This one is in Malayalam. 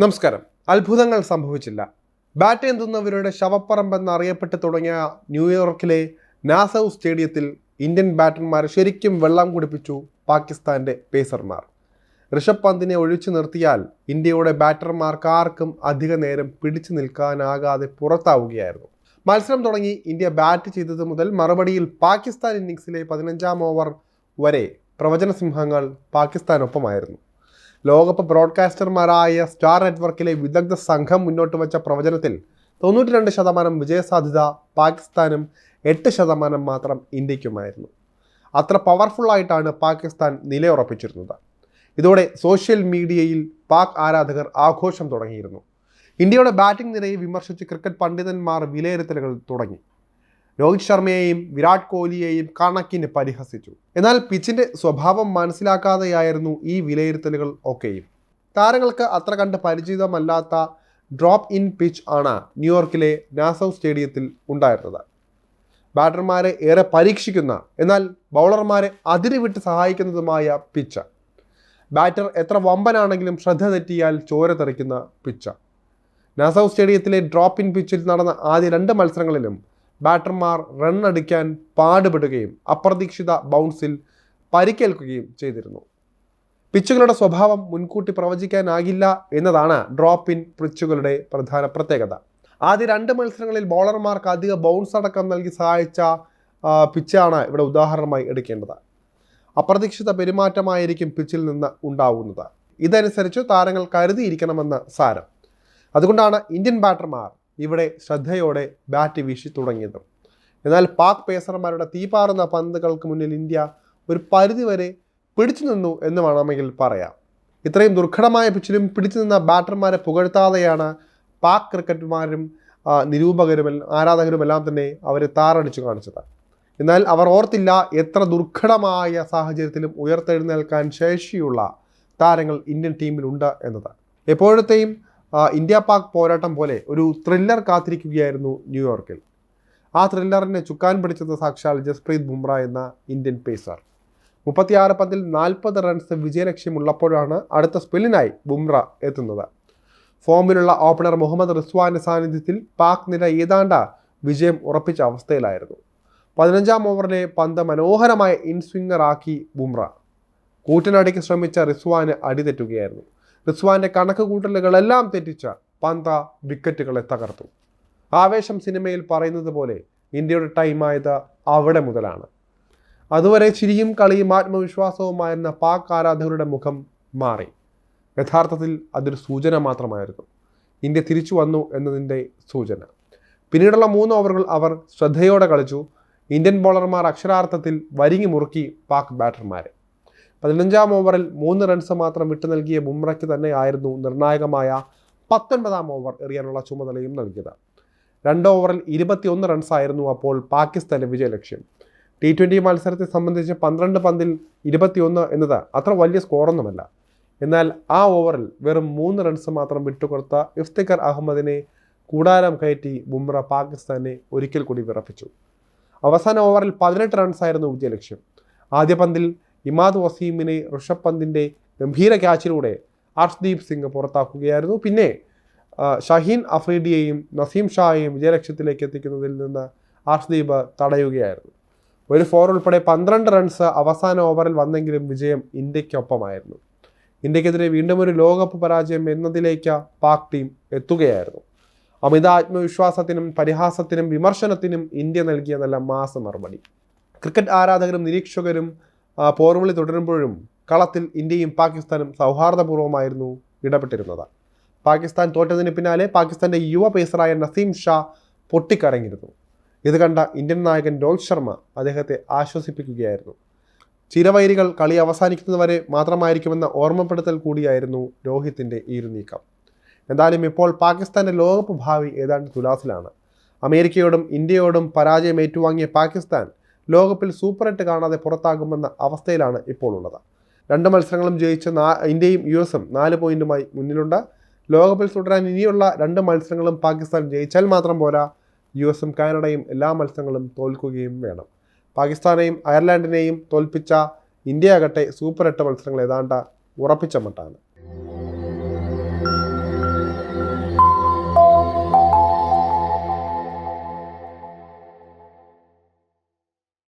നമസ്കാരം. അത്ഭുതങ്ങൾ സംഭവിച്ചില്ല. ബാറ്റ് എന്തുന്നവരുടെ ശവപ്പറമ്പെന്ന് അറിയപ്പെട്ട് തുടങ്ങിയ ന്യൂയോർക്കിലെ നാസൌ സ്റ്റേഡിയത്തിൽ ഇന്ത്യൻ ബാറ്റർമാരെ ശരിക്കും വെള്ളം കുടിപ്പിച്ചു പാകിസ്ഥാന്റെ പേസർമാർ. ഋഷഭ് പന്തിനെ ഒഴിച്ചു നിർത്തിയാൽ ഇന്ത്യയുടെ ബാറ്റർമാർക്ക് ആർക്കും അധിക നേരം പിടിച്ചു നിൽക്കാനാകാതെ പുറത്താവുകയായിരുന്നു. മത്സരം തുടങ്ങി ഇന്ത്യ ബാറ്റ് ചെയ്തത് മുതൽ മറുപടിയിൽ പാകിസ്ഥാൻ ഇന്നിംഗ്സിലെ പതിനഞ്ചാം ഓവർ വരെ പ്രവചന സിംഹങ്ങൾ പാകിസ്ഥാനൊപ്പമായിരുന്നു. ലോകകപ്പ് ബ്രോഡ്കാസ്റ്റർമാരായ സ്റ്റാർ നെറ്റ്വർക്കിലെ വിദഗ്ധ സംഘം മുന്നോട്ട് വച്ച പ്രവചനത്തിൽ തൊണ്ണൂറ്റി രണ്ട് ശതമാനം വിജയസാധ്യത പാകിസ്ഥാനും എട്ട് ശതമാനം മാത്രം ഇന്ത്യക്കുമായിരുന്നു. അത്ര പവർഫുള്ളായിട്ടാണ് പാകിസ്ഥാൻ നിലയുറപ്പിച്ചിരുന്നത്. ഇതോടെ സോഷ്യൽ മീഡിയയിൽ പാക് ആരാധകർ ആഘോഷം തുടങ്ങിയിരുന്നു. ഇന്ത്യയുടെ ബാറ്റിംഗ് നിരയെ വിമർശിച്ച് ക്രിക്കറ്റ് പണ്ഡിതന്മാർ വിലയിരുത്തലുകൾ തുടങ്ങി. രോഹിത് ശർമ്മയെയും വിരാട് കോഹ്ലിയെയും കണക്കിന് പരിഹസിച്ചു. എന്നാൽ പിച്ചിന്റെ സ്വഭാവം മനസ്സിലാക്കാതെയായിരുന്നു ഈ വിലയിരുത്തലുകൾ ഒക്കെയും. താരങ്ങൾക്ക് അത്ര കണ്ട് പരിചിതമല്ലാത്ത ഡ്രോപ്പ് ഇൻ പിച്ച് ആണ് ന്യൂയോർക്കിലെ നാസൌ സ്റ്റേഡിയത്തിൽ ഉണ്ടായിരുന്നത്. ബാറ്റർമാരെ ഏറെ പരീക്ഷിക്കുന്ന എന്നാൽ ബൗളർമാരെ അതിരുവിട്ട് സഹായിക്കുന്നതുമായ പിച്ച് ബാറ്റർ എത്ര വമ്പനാണെങ്കിലും ശ്രദ്ധ തെറ്റിയാൽ ചോര തെറിക്കുന്ന പിച്ച് നാസൌ സ്റ്റേഡിയത്തിലെ ഡ്രോപ്പ് ഇൻ പിച്ചിൽ നടന്ന ആദ്യ രണ്ട് മത്സരങ്ങളിലും ബാറ്റർമാർ റൺ അടിക്കാൻ പാടുപെടുകയും അപ്രതീക്ഷിത ബൗൺസിൽ പരിക്കേൽക്കുകയും ചെയ്തിരുന്നു. പിച്ചുകളുടെ സ്വഭാവം മുൻകൂട്ടി പ്രവചിക്കാനാകില്ല എന്നതാണ് ഡ്രോപ്പ് ഇൻ പിച്ചുകളുടെ പ്രധാന പ്രത്യേകത. ആദ്യ രണ്ട് മത്സരങ്ങളിൽ ബൗളർമാർക്ക് അധിക ബൗൺസ് അടക്കം നൽകി സഹായിച്ച പിച്ചാണ് ഇവിടെ ഉദാഹരണമായി എടുക്കേണ്ടത്. അപ്രതീക്ഷിത പെരുമാറ്റമായിരിക്കും പിച്ചിൽ നിന്ന് ഉണ്ടാവുന്നത്. ഇതനുസരിച്ച് താരങ്ങൾ കരുതിയിരിക്കണമെന്ന് സാരം. അതുകൊണ്ടാണ് ഇന്ത്യൻ ബാറ്റർമാർ ഇവിടെ ശ്രദ്ധയോടെ ബാറ്റ് വീശി തുടങ്ങിയത്. എന്നാൽ പാക് പേസർമാരുടെ തീപാറുന്ന പന്തുകൾക്ക് മുന്നിൽ ഇന്ത്യ ഒരു പരിധിവരെ പിടിച്ചു നിന്നു എന്ന് വേണമെങ്കിൽ പറയാം. ഇത്രയും ദുർഘടമായ പിച്ചിലും പിടിച്ചു നിന്ന ബാറ്റർമാരെ പുകഴ്ത്താതെയാണ് പാക് ക്രിക്കറ്റുമാരും നിരൂപകരും ആരാധകരുമെല്ലാം തന്നെ അവരെ താറടിച്ചു കാണിച്ചത്. എന്നാൽ അവർ ഓർത്തില്ല എത്ര ദുർഘടമായ സാഹചര്യത്തിലും ഉയർത്തെഴുന്നേൽക്കാൻ ശേഷിയുള്ള താരങ്ങൾ ഇന്ത്യൻ ടീമിലുണ്ട് എന്നത്. എപ്പോഴത്തെയും ഇന്ത്യ പാക് പോരാട്ടം പോലെ ഒരു ത്രില്ലർ കാത്തിരിക്കുകയായിരുന്നു ന്യൂയോർക്കിൽ ആ ത്രില്ലറിനെ ചുക്കാൻ പിടിച്ചത് സാക്ഷാൽ ജസ്പ്രീത് ബുംറ എന്ന ഇന്ത്യൻ പേസർ മുപ്പത്തിയാറ് പന്തിൽ നാൽപ്പത് റൺസ് വിജയലക്ഷ്യമുള്ളപ്പോഴാണ് അടുത്ത സ്പെല്ലിനായി ബുംറ എത്തുന്നത്. ഫോമിലുള്ള ഓപ്പണർ മുഹമ്മദ് റിസ്വാന്റെ സാന്നിധ്യത്തിൽ പാക് നില ഏതാണ്ട വിജയം ഉറപ്പിച്ച അവസ്ഥയിലായിരുന്നു. പതിനഞ്ചാം ഓവറിലെ പന്ത് മനോഹരമായ ഇൻസ്വിംഗറാക്കി ബുംറ. കൂറ്റനടിക്ക് ശ്രമിച്ച റിസ്വാന് അടിതെറ്റുകയായിരുന്നു. റിസ്വാന്റെ കണക്ക് കൂട്ടലുകളെല്ലാം തെറ്റിച്ച പന്ത വിക്കറ്റുകളെ തകർത്തു. ആവേശം സിനിമയിൽ പറയുന്നത് പോലെ ഇന്ത്യയുടെ ടൈമായത് അവിടെ മുതലാണ്. അതുവരെ ചിരിയും കളിയും ആത്മവിശ്വാസവുമായിരുന്ന പാക് ആരാധകരുടെ മുഖം മാറി. യഥാർത്ഥത്തിൽ അതൊരു സൂചന മാത്രമായിരുന്നു. ഇന്ത്യ തിരിച്ചു വന്നു എന്നതിന്റെ സൂചന. പിന്നീടുള്ള മൂന്ന് ഓവറുകൾ അവർ ശ്രദ്ധയോടെ കളിച്ചു. ഇന്ത്യൻ ബോളർമാർ അക്ഷരാർത്ഥത്തിൽ വരിങ്ങി മുറുക്കി പാക് ബാറ്റർമാരെ പതിനഞ്ചാം ഓവറിൽ മൂന്ന് റൺസ് മാത്രം വിട്ടു നൽകിയ ബുംറയ്ക്ക് തന്നെയായിരുന്നു നിർണായകമായ പത്തൊൻപതാം ഓവർ എറിയാനുള്ള ചുമതലയും നൽകിയത്. രണ്ട് ഓവറിൽ ഇരുപത്തിയൊന്ന് റൺസായിരുന്നു അപ്പോൾ പാകിസ്ഥാന്റെ വിജയലക്ഷ്യം ടി ട്വന്റി മത്സരത്തെ സംബന്ധിച്ച് പന്ത്രണ്ട് പന്തിൽ ഇരുപത്തിയൊന്ന് എന്നത് അത്ര വലിയ സ്കോറൊന്നുമല്ല എന്നാൽ ആ ഓവറിൽ വെറും മൂന്ന് റൺസ് മാത്രം വിട്ടുകൊടുത്ത ഇഫ്തിഖർ അഹമ്മദിനെ കൂടാരം കയറ്റി ബുംറ പാകിസ്ഥാനെ ഒരിക്കൽ കൂടി വിറപ്പിച്ചു. അവസാന ഓവറിൽ പതിനെട്ട് റൺസായിരുന്നു വിജയലക്ഷ്യം. ആദ്യ പന്തിൽ ഇമാദ് വസീമിനെ ഋഷഭ് പന്തിന്റെ ഗംഭീര ക്യാച്ചിലൂടെ ഹർഷ്ദീപ് സിംഗ് പുറത്താക്കുകയായിരുന്നു. പിന്നെ ഷഹീൻ അഫ്രീഡിയെയും നസീം ഷായെയും വിജയലക്ഷ്യത്തിലേക്ക് എത്തിക്കുന്നതിൽ നിന്ന് ഹർഷ്ദീപ് തടയുകയായിരുന്നു. ഒരു ഫോർ ഉൾപ്പെടെ പന്ത്രണ്ട് റൺസ് അവസാന ഓവറിൽ വന്നെങ്കിലും വിജയം ഇന്ത്യക്കൊപ്പമായിരുന്നു ഇന്ത്യക്കെതിരെ വീണ്ടും ഒരു ലോകകപ്പ് പരാജയം എന്നതിലേക്ക് പാക് ടീം എത്തുകയായിരുന്നു. അമിത ആത്മവിശ്വാസത്തിനും പരിഹാസത്തിനും വിമർശനത്തിനും ഇന്ത്യ നൽകിയ നല്ല മാസ മറുപടി. ക്രിക്കറ്റ് ആരാധകരും നിരീക്ഷകരും പോർവിളി തുടരുമ്പോഴും കളത്തിൽ ഇന്ത്യയും പാകിസ്ഥാനും സൗഹാർദ്ദപൂർവമായിരുന്നു ഇടപെട്ടിരുന്നത്. പാകിസ്ഥാൻ തോറ്റതിന് പിന്നാലെ പാകിസ്ഥാന്റെ യുവ പേസറായ നസീം ഷാ പൊട്ടിക്കരങ്ങിരുന്നു ഇത് കണ്ട ഇന്ത്യൻ നായകൻ രോഹിത് ശർമ്മ അദ്ദേഹത്തെ ആശ്വസിപ്പിക്കുകയായിരുന്നു. ചിരവൈരികൾ കളി അവസാനിക്കുന്നതുവരെ മാത്രമായിരിക്കുമെന്ന ഓർമ്മപ്പെടുത്തൽ കൂടിയായിരുന്നു രോഹിത്തിന്റെ ഈ ഒരു നീക്കം. എന്തായാലും ഇപ്പോൾ പാകിസ്ഥാന്റെ ലോകകപ്പ് ഭാവി ഏതാണ്ട് തുലാസിലാണ്. അമേരിക്കയോടും ഇന്ത്യയോടും പരാജയം ഏറ്റുവാങ്ങിയ പാകിസ്ഥാൻ ലോകകപ്പിൽ സൂപ്പർ എട്ട് കാണാതെ പുറത്താകുമെന്ന അവസ്ഥയിലാണ് ഇപ്പോൾ ഉള്ളത് രണ്ട് മത്സരങ്ങളും ജയിച്ച ഇന്ത്യയും യു എസും നാല് പോയിന്റുമായി മുന്നിലുണ്ട്. ലോകകപ്പിൽ തുടരാൻ ഇനിയുള്ള രണ്ട് മത്സരങ്ങളും പാകിസ്ഥാൻ ജയിച്ചാൽ മാത്രം പോരാ. യു എസും കാനഡയും എല്ലാ മത്സരങ്ങളും തോൽക്കുകയും വേണം. പാകിസ്ഥാനെയും അയർലാൻഡിനെയും തോൽപ്പിച്ച ഇന്ത്യ ആകട്ടെ സൂപ്പർ എട്ട് മത്സരങ്ങൾ ഏതാണ്ട് ഉറപ്പിച്ച മട്ടാണ്.